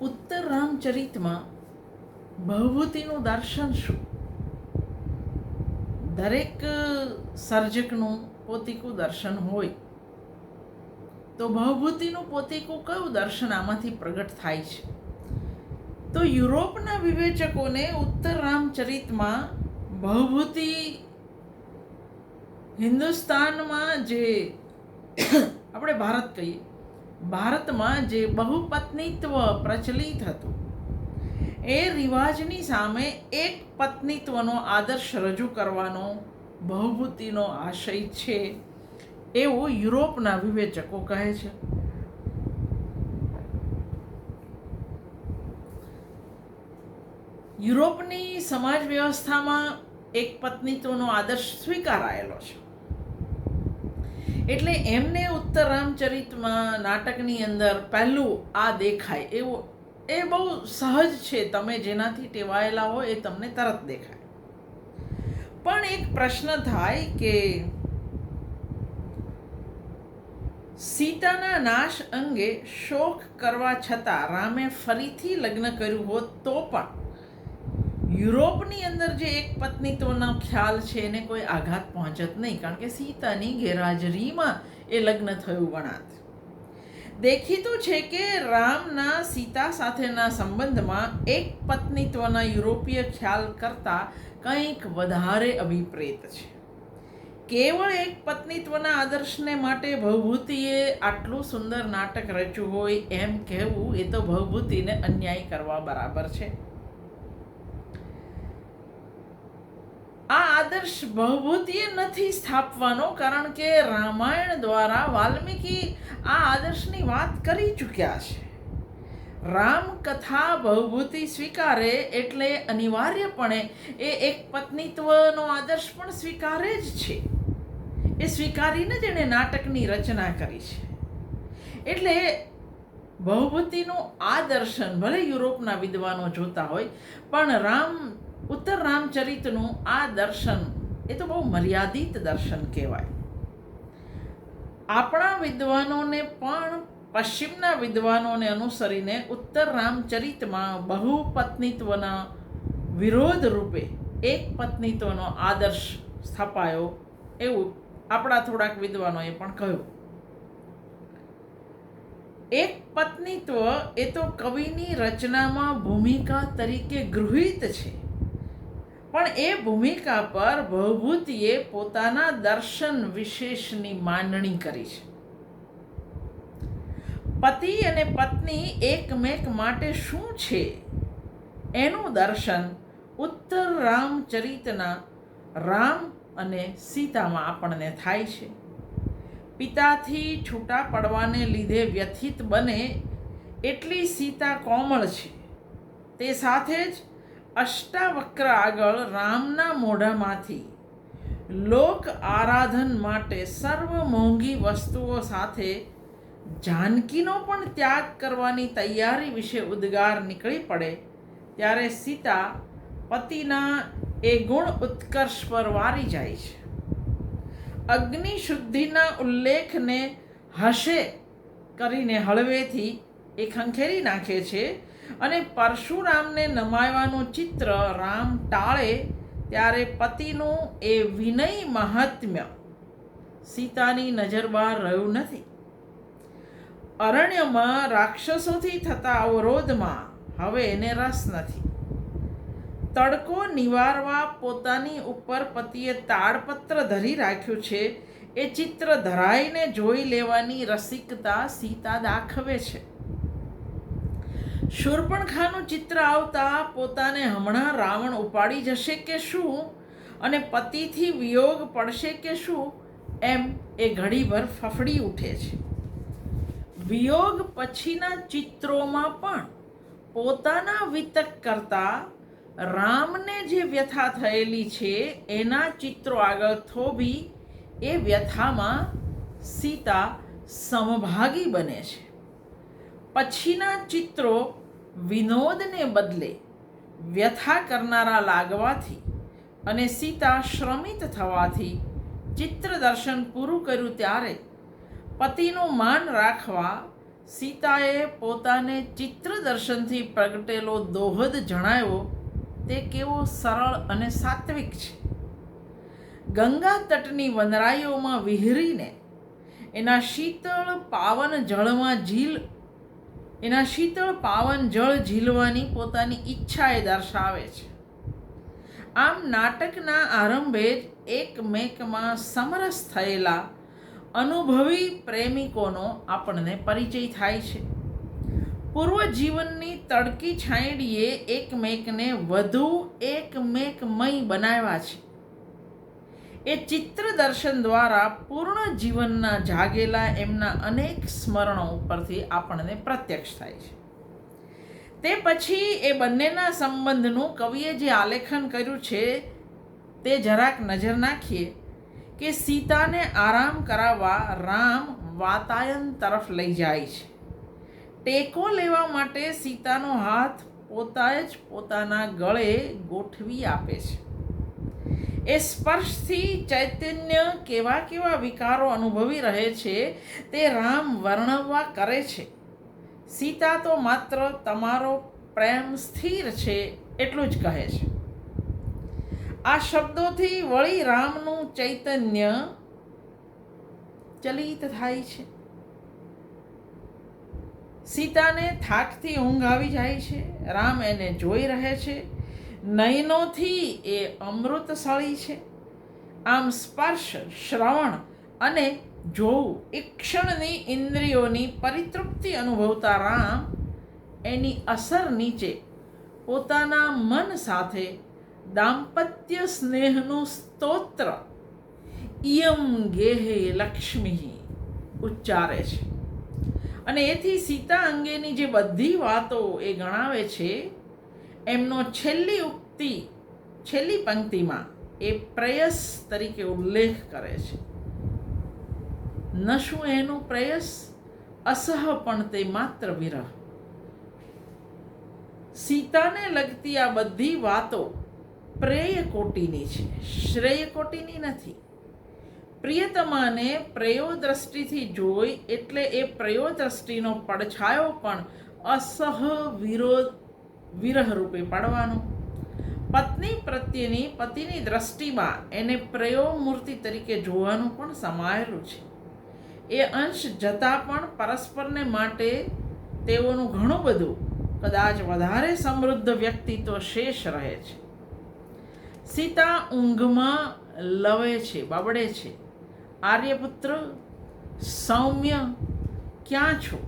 ઉત્તર રામચરિતમાં ભવભૂતિનું દર્શન શું? દરેક સર્જકનું પોતિકું દર્શન હોય, તો ભવભૂતિનું પોતિકું કયું દર્શન આમાંથી પ્રગટ થાય છે? તો યુરોપના વિવેચકોને ઉત્તર રામચરિતમાં ભવભૂતિ હિન્દુસ્તાનમાં જે, આપણે ભારત કહીએ ભારતમાં જે બહુપત્નીત્વ પ્રચલિત હતું, એ રિવાજની સામે એક પત્નીત્વનો આદર્શ રજૂ કરવાનો બહુભૂતિનો આશય છે, એવું યુરોપના વિવેચકો કહે છે. યુરોપની સમાજ વ્યવસ્થામાં એક પત્નીત્વનો આદર્શ સ્વીકારાયેલો છે. એટલે એમને ઉત્તર રામચરિતમાં નાટકની અંદર પહેલું આ દેખાય. એવું, એ બહુ સહજ છે તમે જેનાથી ટેવાયેલા હોય એ તમને તરત દેખાય. પણ એક પ્રશ્ન થાય કે સીતાના નાશ અંગે શોક કરવા છતાં રામે ફરીથી લગ્ન કર્યું હોત તો પણ યુરોપની અંદર જે એક પત્નીત્વનો ખ્યાલ છે, એને કોઈ આઘાત પહોંચત નહીં, કારણ કે સીતાની ગેરહાજરીમાં એ લગ્ન થયું ગણાત દેખીતું છે કે રામના સીતા સાથેના સંબંધમાં એક પત્નીત્વના યુરોપીય ખ્યાલ કરતાં કંઈક વધારે અભિપ્રેત છે. કેવળ એક પત્નીત્વના આદર્શને માટે ભવભૂતિએ આટલું સુંદર નાટક રચ્યું હોય એમ કહેવું એ તો ભવભૂતિને અન્યાય કરવા બરાબર છે આ આદર્શ ભવભૂતિએ નથી સ્થાપવાનો કારણ કે રામાયણ દ્વારા વાલ્મીકી આ આદર્શની વાત કરી ચૂક્યા છે. રામ કથા ભવભૂતિ સ્વીકારે એટલે અનિવાર્યપણે એ એક પત્નીત્વનો આદર્શ પણ સ્વીકારે જ છે. એ સ્વીકારીને જ એણે નાટકની રચના કરી છે. એટલે ભવભૂતિનું આ દર્શન ભલે યુરોપના વિદ્વાનો જોતા હોય, પણ રામ ઉત્તર રામચરિતનું આ દર્શન એ તો બહુ મર્યાદિત દર્શન કહેવાય. આપણા વિદ્વાનોને પણ પશ્ચિમના વિદ્વાનોને અનુસરીને ઉત્તર રામચરિતમાં બહુ પત્નીત્વના વિરોધ રૂપે એક પત્નીત્વનો આદર્શ સ્થાપાયો એવું આપણા થોડાક વિદ્વાનોએ પણ કહ્યું. એક પત્નીત્વ એ તો કવિની રચનામાં ભૂમિકા તરીકે ગૃહિત છે. પણ એ ભૂમિકા પર ભવભૂતિએ પોતાના દર્શન વિશેષની માંડણી કરી છે. પતિ અને પત્ની એકમેક માટે શું છે? એનું દર્શન ઉત્તર રામચરિતના રામ અને સીતામાં આપણને થાય છે. પિતાથી છૂટા પડવાને લીધે વ્યથિત બને એટલી સીતા કોમળ છે. તે સાથે જ અષ્ટાવક્ર આગળ રામના મોઢામાંથી. લોક આરાધન માટે સર્વ મોંઘી વસ્તુઓ સાથે જાનકીનો પણ ત્યાગ કરવાની તૈયારી વિશે ઉદ્ગાર નીકળી પડે, ત્યારે સીતા પતિના એ ગુણ ઉત્કર્ષ પર વારી જાય છે. અગ્નિ શુદ્ધિના ઉલ્લેખને હશે કરીને હળવેથી એ ખંખેરી નાખે છે અને પરશુરામને નમાવવાનું ચિત્ર રામ ટાળે ત્યારે પતિનું એ વિનય મહાત્મ્ય. સીતાની નજર બહાર રહ્યું નથી. અરણ્યમાં રાક્ષસોથી થતા અવરોધમાં હવે એને રસ નથી. તડકો નિવારવા પોતાની ઉપર પતિએ તાડપત્ર ધરી રાખ્યું છે. એ ચિત્ર ધરાઈને જોઈ લેવાની રસિકતા સીતા દાખવે છે. શૂર્પણખાનું ચિત્ર આવતા પોતાને હમણાં રાવણ ઉપાડી જશે કે શું? અને પતિથી વિયોગ પડશે કે શું? એમ એ ઘડીભર ફફડી ઉઠે છે. વિયોગ પછીના ચિત્રોમાં પણ પોતાના વિતક કરતા રામને જે વ્યથા થયેલી છે, એના ચિત્રો આગળ થોભી એ વ્યથામાં સીતા સમભાગી બને છે. પછીના ચિત્રો વિનોદને બદલે વ્યથા કરનારા લાગવાથી અને સીતા શ્રમિત થવાથી ચિત્ર દર્શન પૂરું કર્યું ત્યારે પતિનું માન રાખવા સીતાએ પોતાને ચિત્ર દર્શનથી પ્રગટેલો દોહદ જણાવ્યો, તે કેવો સરળ અને સાત્વિક છે. ગંગા તટની વનરાઈઓમાં વિહરીને એના શીતળ પાવન જળમાં ઝીલ એના શીતળ પાવન જળ ઝીલવાની પોતાની ઈચ્છા એ દર્શાવે છે. આમ નાટકના આરંભે જ એકમેકમાં સમરસ થયેલા અનુભવી પ્રેમિકોનો આપણને પરિચય થાય છે. પૂર્વ જીવનની તડકી છાંયડીએ એકમેકને વધુ એકમેકમય બનાવ્યા છે. એ ચિત્ર દર્શન દ્વારા પૂર્ણ જીવનના જાગેલા એમના અનેક સ્મરણો ઉપરથી આપણને પ્રત્યક્ષ થાય છે. તે પછી એ બંનેના સંબંધનું કવિએ જે આલેખન કર્યું છે, તે જરાક નજર નાખીએ કે સીતાને આરામ કરાવવા રામ વાતાયન તરફ લઈ જાય છે. ટેકો લેવા માટે સીતાનો હાથ પોતા જ પોતાના ગળે ગોઠવી આપે છે. એ સ્પર્શથી ચૈતન્ય કેવા કેવા વિકારો અનુભવી રહે છે, તે રામ વર્ણવવા કરે છે. સીતા તો માત્ર તમારો પ્રેમ સ્થિર છે, એટલું જ કહે છે. આ શબ્દોથી વળી રામનું ચૈતન્ય ચલિત થાય છે. સીતાને થાકથી ઊંઘ આવી જાય છે, રામ એને જોઈ રહે છે નયનોથી એ અમૃતસળી છે. આમ સ્પર્શ, શ્રવણ અને જોવું એ ક્ષણની ઇન્દ્રિયોની પરિતૃપ્તિ અનુભવતા રામ એની અસર નીચે પોતાના મન સાથે દાંપત્ય સ્નેહનું સ્તોત્ર ઇયમ ગેહે લક્ષ્મી ઉચ્ચારે છે. અને એથી સીતા અંગેની જે બધી વાતો એ ગણાવે છે એમનો છેલ્લી ઉક્તિ, છેલ્લી પંક્તિમાં એ પ્રેયસ તરીકે ઉલ્લેખ કરે છે. ન શું એનું પ્રયસ? અસહ પણ તે માત્ર વિરહ. સીતાને લગતી આ બધી વાતો પ્રેય કોટીની છે, શ્રેય કોટીની નથી. પ્રિયતમાને પ્રેયો દ્રષ્ટિથી જોઈ એટલે એ પ્રયો દ્રષ્ટિનો પડછાયો પણ અસહ વિરોધ વિરહ રૂપે પાડવાનો પત્ની પ્રત્યેની પતિની દ્રષ્ટિમાં એને મૂર્તિ તરીકે જોવાનું પણ સમાયેલું છે એ અંશ જતાં પણ પરસ્પરને માટે તેઓનું ઘણું બધું કદાચ વધારે સમૃદ્ધ વ્યક્તિત્વ શેષ રહે છે સીતા ઊંઘમાં લવે છે બબડે છે આર્યપુત્ર સૌમ્ય ક્યાં છો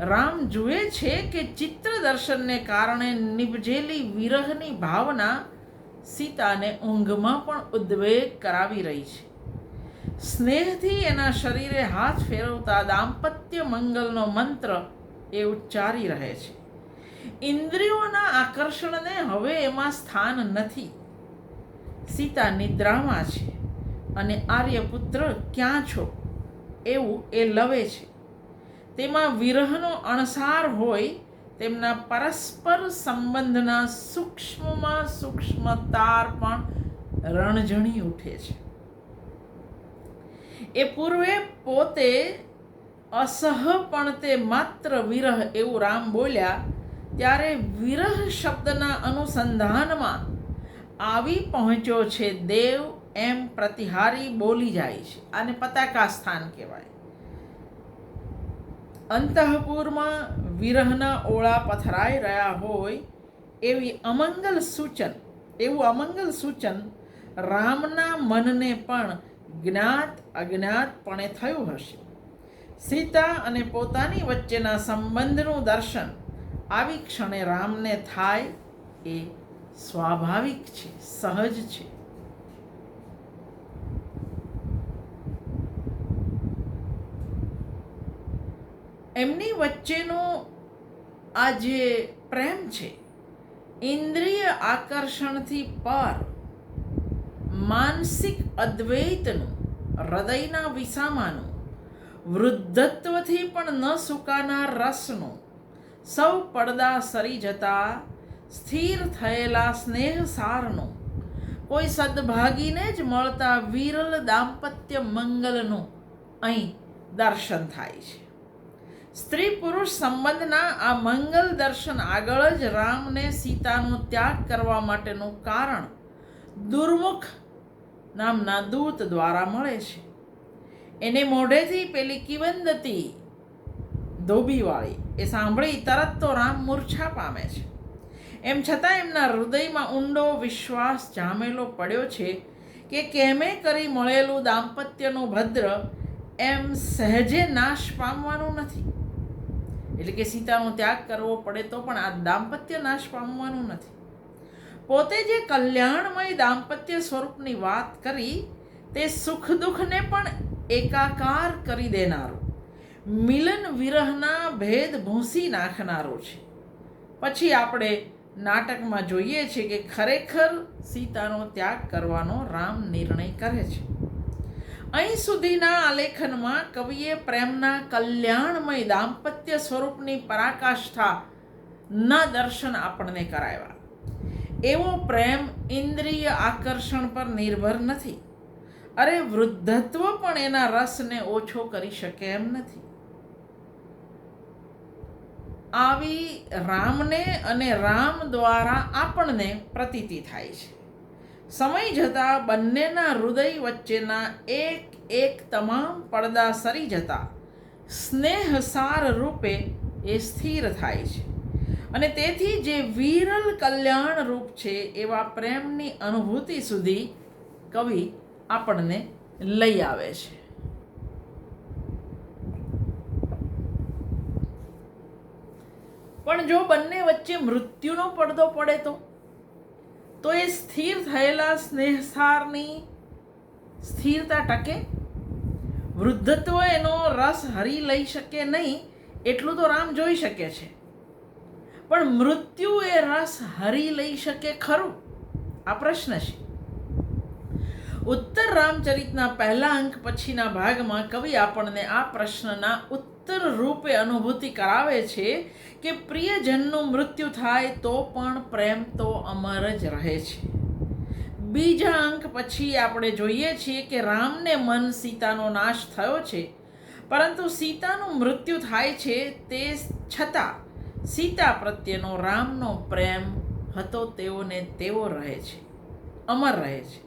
રામ જુએ છે કે ચિત્ર દર્શનને કારણે નિભજેલી વિરહની ભાવના સીતાને ઊંઘમાં પણ ઉદ્વેગ કરાવી રહી છે. સ્નેહથી એના શરીરે હાથ ફેરવતા દાંપત્ય મંગલનો મંત્ર એ ઉચ્ચારી રહે છે. ઇન્દ્રિયોના આકર્ષણને હવે એમાં સ્થાન નથી. સીતા નિદ્રામાં છે અને આર્યપુત્ર ક્યાં છો? એવું એ લવે છે. તેમાં વિરહનો અણસાર હોય, તેમના પરસ્પર સંબંધના સૂક્ષ્મમાં સૂક્ષ્મ તાર પણ રણઝણી ઉઠે છે. એ પૂર્વે પોતે અસહ પણ તે માત્ર વિરહ એવું રામ બોલ્યા, ત્યારે વિરહ શબ્દના અનુસંધાનમાં આવી પહોંચ્યો છે દેવ એમ પ્રતિહારી બોલી જાય છે. આને પતાકા સ્થાન કહેવાય. અંતઃપુરમાં વિરહના ઓળા પથરાઈ રહ્યા હોય એવી અમંગલ સૂચન, એવું અમંગલ સૂચન રામના મનને પણ જ્ઞાત અજ્ઞાતપણે થયું હશે. સીતા અને પોતાની વચ્ચેના સંબંધનું દર્શન આવી ક્ષણે રામને થાય એ સ્વાભાવિક છે, સહજ છે. એમની વચ્ચેનો આ જે પ્રેમ છે, ઇન્દ્રિય આકર્ષણથી પર, માનસિક અદ્વૈતનું, હૃદયના વિસામાનું વૃદ્ધત્વથી પણ ન સુકાનાર રસનું, સૌ પડદા સરી જતા, સ્થિર થયેલા સ્નેહસારનો, કોઈ સદભાગીને જ મળતા વિરલ દાંપત્ય મંગલનું અહીં દર્શન થાય છે. સ્ત્રી પુરુષ સંબંધના આ મંગલ દર્શન આગળ જ રામને સીતાનો ત્યાગ કરવા માટેનું કારણ દુર્મુખ નામના દૂત દ્વારા મળે છે. એને મોઢેથી પેલી કિવંદતી ધોબીવાળી, એ સાંભળી તરત તો રામ મૂર્છા પામે છે. એમ છતાં એમના હૃદયમાં ઊંડો વિશ્વાસ જામેલો પડ્યો છે કે કેમે કરી મળેલું દાંપત્યનું ભદ્ર એમ સહેજે નાશ પામવાનું નથી. એટલે કે સીતાનો ત્યાગ કરવો પડે તો પણ આ દાંપત્ય નાશ પામવાનું નથી. પોતે જે કલ્યાણમય દાંપત્ય સ્વરૂપની વાત કરી, તે સુખ દુઃખને પણ એકાકાર કરી દેનારો. મિલન વિરહના ભેદ ભૂંસી નાખનારો છે. પછી આપણે નાટકમાં જોઈએ છીએ કે ખરેખર સીતાનો ત્યાગ કરવાનો રામ નિર્ણય કરે છે. અહીં સુધીના આલેખનમાં કવિએ પ્રેમના કલ્યાણમય દાંપત્ય સ્વરૂપની પરાકાષ્ઠા ના દર્શન આપણને કરાવ્યા. એવો પ્રેમ ઇન્દ્રિય આકર્ષણ પર નિર્ભર નથી. અરે વૃદ્ધત્વ પણ એના રસને ઓછો કરી શકે એમ નથી. આવી રામને અને રામ દ્વારા આપણને પ્રતીતિ થાય છે. સમય જતાં બંનેના હૃદય વચ્ચેના એક એક તમામ પડદા સરી જતા. સ્નેહસાર રૂપે એ સ્થિર થાય છે. અને તેથી જે વિરલ કલ્યાણ રૂપ છે એવા પ્રેમની અનુભૂતિ સુધી કવિ આપણને લઈ આવે છે. પણ જો બંને વચ્ચે મૃત્યુનો પડદો પડે તો? તો એ સ્થિર થયેલા સ્નેહસારની સ્થિરતા ટકે. વૃદ્ધત્વ એનો રસ હરી લઈ શકે નહીં, એટલું તો રામ જોઈ શકે છે. પણ મૃત્યુ એ રસ હરી લઈ શકે ખરું? આ પ્રશ્ન છે. ઉત્તર રામચરિતના પહેલા અંક પછીના ભાગમાં કવિ આપણને આ પ્રશ્નના ઉત્તર રૂપે અનુભૂતિ કરાવે છે કે પ્રિયજનનું મૃત્યુ થાય તો પણ પ્રેમ તો અમર જ રહે છે. બીજા અંક પછી આપણે જોઈએ છીએ કે રામને મન સીતાનો નાશ થયો છે. પરંતુ સીતાનું મૃત્યુ થાય છે તે છતાં સીતા પ્રત્યેનો રામનો પ્રેમ હતો તેઓને તેવો રહે છે, અમર રહે છે.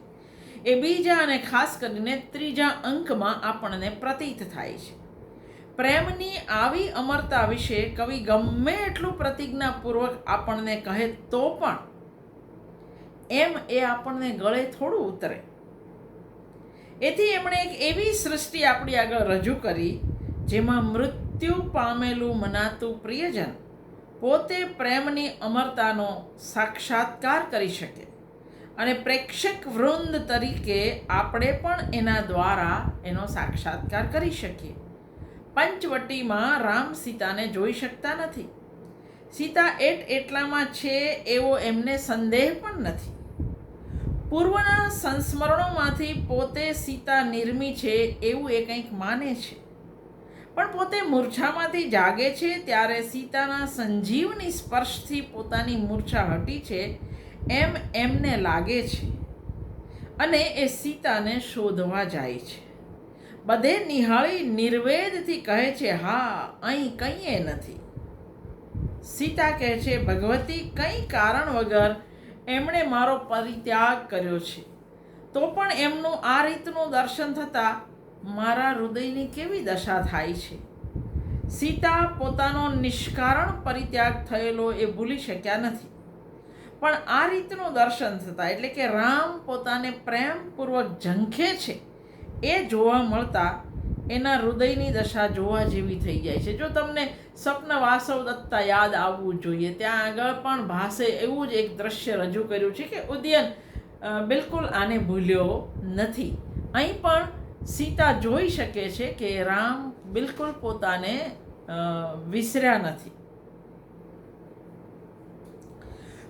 એ બીજા અને ખાસ કરીને ત્રીજા અંકમાં આપણને પ્રતીત થાય છે. પ્રેમની આવી અમરતા વિશે કવિ ગમે એટલું પ્રતિજ્ઞાપૂર્વક આપણને કહે તો પણ એમ એ આપણને ગળે થોડું ઉતરે. એથી એમણે એક એવી સૃષ્ટિ આપણી આગળ રજૂ કરી, જેમાં મૃત્યુ પામેલું મનાતું પ્રિયજન પોતે પ્રેમની અમરતાનો સાક્ષાત્કાર કરી શકે અને પ્રેક્ષક વૃંદ તરીકે આપણે પણ એના દ્વારા એનો સાક્ષાત્કાર કરી શકીએ. પંચવટીમાં રામ સીતાને જોઈ શકતા નથી. સીતા એટ એટલામાં છે એવો એમને સંદેહ પણ નથી. પૂર્વના સંસ્મરણોમાંથી પોતે સીતા નિર્મી છે એવું એ કંઈક માને છે. પણ પોતે મૂર્છામાંથી જાગે છે ત્યારે સીતાના સંજીવની સ્પર્શથી પોતાની મૂર્છા હટી છે એમ એમને લાગે છે. અને એ સીતાને શોધવા જાય છે. બધે નિહાળી નિર્વેદથી કહે છે, હા, અહીં કંઈએ નથી. સીતા કહે છે, ભગવતી, કંઈ કારણ વગર એમણે મારો પરિત્યાગ કર્યો છે. તો પણ એમનું આ રીતનું દર્શન થતાં મારા હૃદયની કેવી દશા થાય છે? સીતા પોતાનો નિષ્કારણ પરિત્યાગ થયેલો એ ભૂલી શક્યા નથી. પણ આ રીતનું દર્શન થતાં, એટલે કે રામ પોતાને પ્રેમપૂર્વક ઝંખે છે એ જોવા મળતા એના હૃદયની દશા જોવા જેવી થઈ જાય છે. જો તમને સ્વપ્ન વાસવ દત્તા યાદ આવવું જોઈએ, ત્યાં આગળ પણ ભાસે એવું જ એક દ્રશ્ય રજૂ કર્યું છે કે ઉદયન બિલકુલ આને ભૂલ્યો નથી. અહીં પણ સીતા જોઈ શકે છે કે રામ બિલકુલ પોતાને વિસર્યા નથી.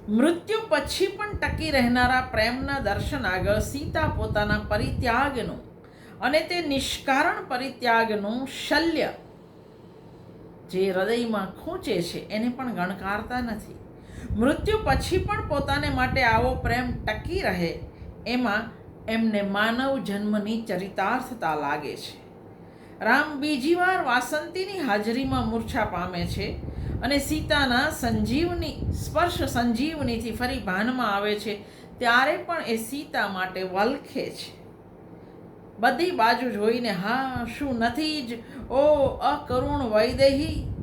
મૃત્યુ પછી પણ ટકી રહેનારા પ્રેમના દર્શન આગળ સીતા પોતાના પરિત્યાગનું અને તે નિષ્કારણ પરિત્યાગનું શલ્ય જે હૃદયમાં ખૂંચે છે, એને પણ ગણકારતા નથી. મૃત્યુ પછી પણ પોતાને માટે આવો પ્રેમ ટકી રહે, એમાં એમને માનવ જન્મની ચરિતાર્થતા લાગે છે. રામ બીજી વાર વાસંતીની હાજરીમાં મૂર્છા પામે છે અને સીતાના સંજીવની, સ્પર્શ સંજીવનીથી ફરી ભાનમાં આવે છે, ત્યારે પણ એ સીતા માટે વલખે છે. બધી બાજુ જોઈને, હા, શું નથી જ? ઓ, અકરુણ વૈદેહી.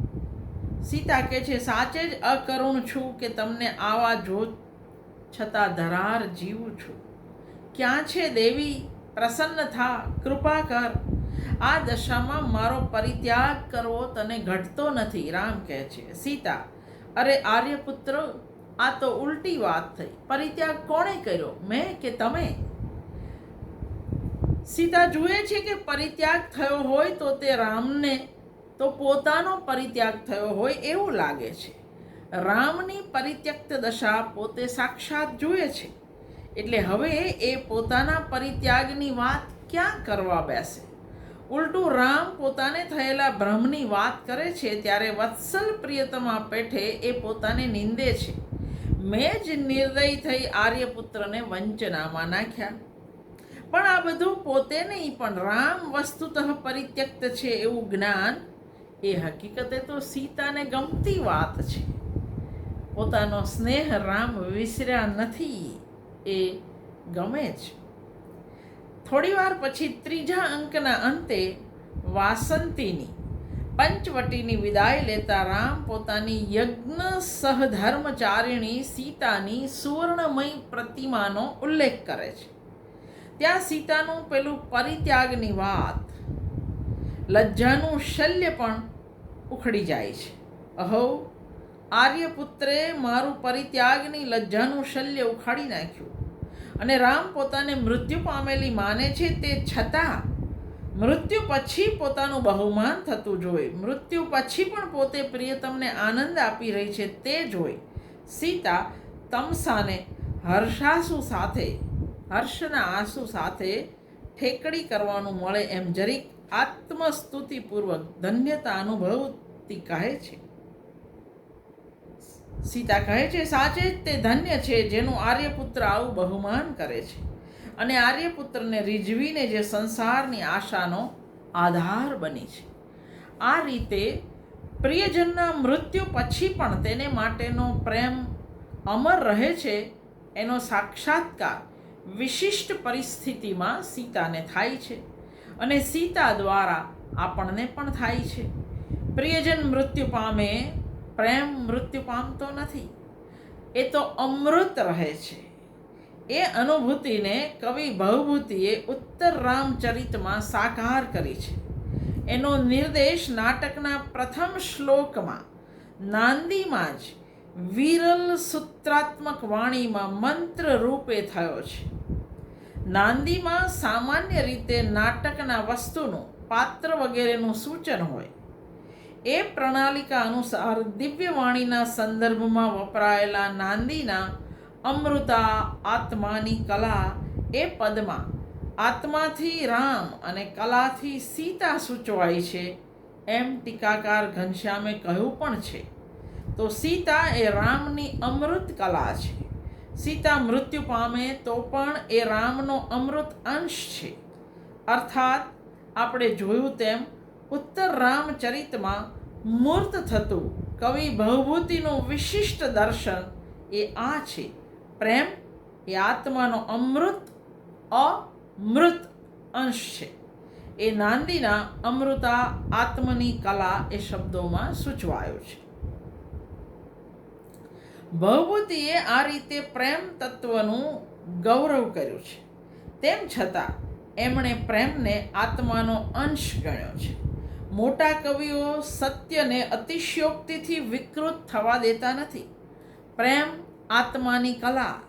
સીતા કહે છે, સાચે જ અકરુણ છું કે તમને આવા જો છતાં ધરાર જીવું છું. ક્યાં છે દેવી? પ્રસન્ન થા, કૃપા કર. આ દશામાં મારો પરિત્યાગ કરવો તને ઘટતો નથી, રામ કહે છે. સીતા, અરે, આર્યપુત્ર, આ તો ઉલટી વાત થઈ. પરિત્યાગ કોણે કર્યો? મેં કે તમે? સીતા જુએ છે કે પરિત્યાગ થયો હોય તો તે રામને, તો પોતાનો પરિત્યાગ થયો હોય એવું લાગે છે. રામની પરિત્યક્ત દશા પોતે સાક્ષાત જુએ છે. એટલે હવે એ પોતાના પરિત્યાગની વાત ક્યાં કરવા બેસે? ઉલટું રામ પોતાને થયેલા ભ્રમની વાત કરે છે ત્યારે વત્સલ પ્રિયતમા પેઠે એ પોતાને નિંદે છે. મેં જ નિર્દય થઈ આર્યપુત્રને વંચનામાં નાખ્યા. પણ આ બધું પોતે નહીં, પણ રામ વસ્તુતઃ પરિત્યક્ત છે એવું જ્ઞાન, એ હકીકતે તો સીતાને ગમતી વાત છે. પોતાનો સ્નેહ રામ વિસર્યા નથી, એ ગમે છે થોડી વાર પછી ત્રીજા અંકના અંતે વાસંતીની, પંચવટીની વિદાય લેતા રામ પોતાની યજ્ઞ સહધર્મચારિણી સીતાની સુવર્ણમય પ્રતિમાનો ઉલ્લેખ કરે છે. ત્યાં સીતાનું પેલું પરિત્યાગની વાત. લજ્જાનું શલ્ય પણ ઉખડી જાય છે. અહો, આર્યપુત્રે મારું પરિત્યાગની લજ્જાનું શલ્ય ઉખાડી નાખ્યું અને રામ પોતાને મૃત્યુ પામેલી માને છે તે છતાં મૃત્યુ પછી પોતાનું બહુમાન થતું જોઈ, મૃત્યુ પછી પણ પોતે પ્રિયતમને આનંદ આપી રહી છે તે જોઈ સીતા તમસાને હર્ષાસુ સાથે હર્ષના આંસુ સાથે ઠેકડી કરવાનું મળે એમ જરીક આત્મસ્તુતિપૂર્વક ધન્યતા અનુભવતી કહે છે. સીતા કહે છે, સાચે જ તે ધન્ય છે, જેનું આર્યપુત્ર આવું બહુમાન કરે છે. અને આર્યપુત્રને રીઝવીને જે સંસારની આશાનો આધાર બની છે. આ રીતે પ્રિયજનના મૃત્યુ પછી પણ તેને માટેનો પ્રેમ અમર રહે છે, એનો સાક્ષાત્કાર વિશિષ્ટ પરિસ્થિતિમાં સીતાને થાય છે અને સીતા દ્વારા આપણને પણ થાય છે. પ્રિયજન મૃત્યુ પામે પ્રેમ મૃત્યુ પામતો નથી. એ તો અમૃત રહે છે. એ અનુભૂતિને કવિ ભવભૂતિએ ઉત્તર રામચરિતમાં સાકાર કરી છે. એનો નિર્દેશ નાટકના પ્રથમ શ્લોકમાં નાંદીમાં જ વિરલ સૂત્રાત્મક વાણીમાં મંત્ર રૂપે થયો છે. નાંદીમાં સામાન્ય રીતે નાટકના વસ્તુનું પાત્ર વગેરેનું સૂચન હોય. એ પ્રણાલિકા અનુસાર દિવ્યવાણીના સંદર્ભમાં વપરાયેલા નાંદીના અમૃતા, આત્માની કલા એ પદમાં આત્માથી રામ અને કલાથી સીતા સૂચવાય છે એમ ટીકાકાર ઘનશ્યામે કહ્યું પણ છે. તો સીતા એ રામની અમૃત કલા છે. સીતા મૃત્યુ પામે તો પણ એ રામનો અમૃત અંશ છે. અર્થાત, આપણે જોયું તેમ ઉત્તર રામચરિતમાં મૂર્ત થતું કવિ ભવભૂતિનું વિશિષ્ટ દર્શન એ આ છે. પ્રેમ એ આત્માનો અમૃત અમૃત અંશ છે. એ નાંદીના અમૃતા આત્મની કલા એ શબ્દોમાં સૂચવાયો છે. ભવભૂતિએ આ રીતે પ્રેમ તત્વનું ગૌરવ કર્યું છે. તેમ છતાં, એમણે પ્રેમને આત્માનો અંશ ગણ્યો છે. મોટા કવિઓ સત્યને અતિશયોક્તિથી વિકૃત થવા દેતા નથી. પ્રેમ આત્માની કલા,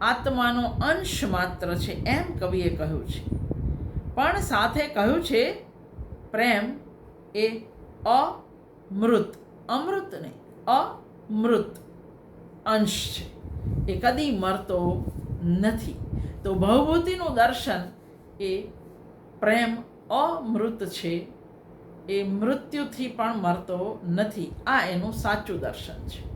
આત્માનો અંશ માત્ર છે એમ કવિએ કહ્યું છે. પણ સાથે કહ્યું છે, પ્રેમ એ અમૃત અમૃત નહીં અમૃત અંશ છે. એ કદી મરતો નથી. તો ભવભૂતિનું દર્શન એ પ્રેમ અમૃત છે. એ મૃત્યુથી પણ મરતો નથી. આ એનું સાચું દર્શન છે.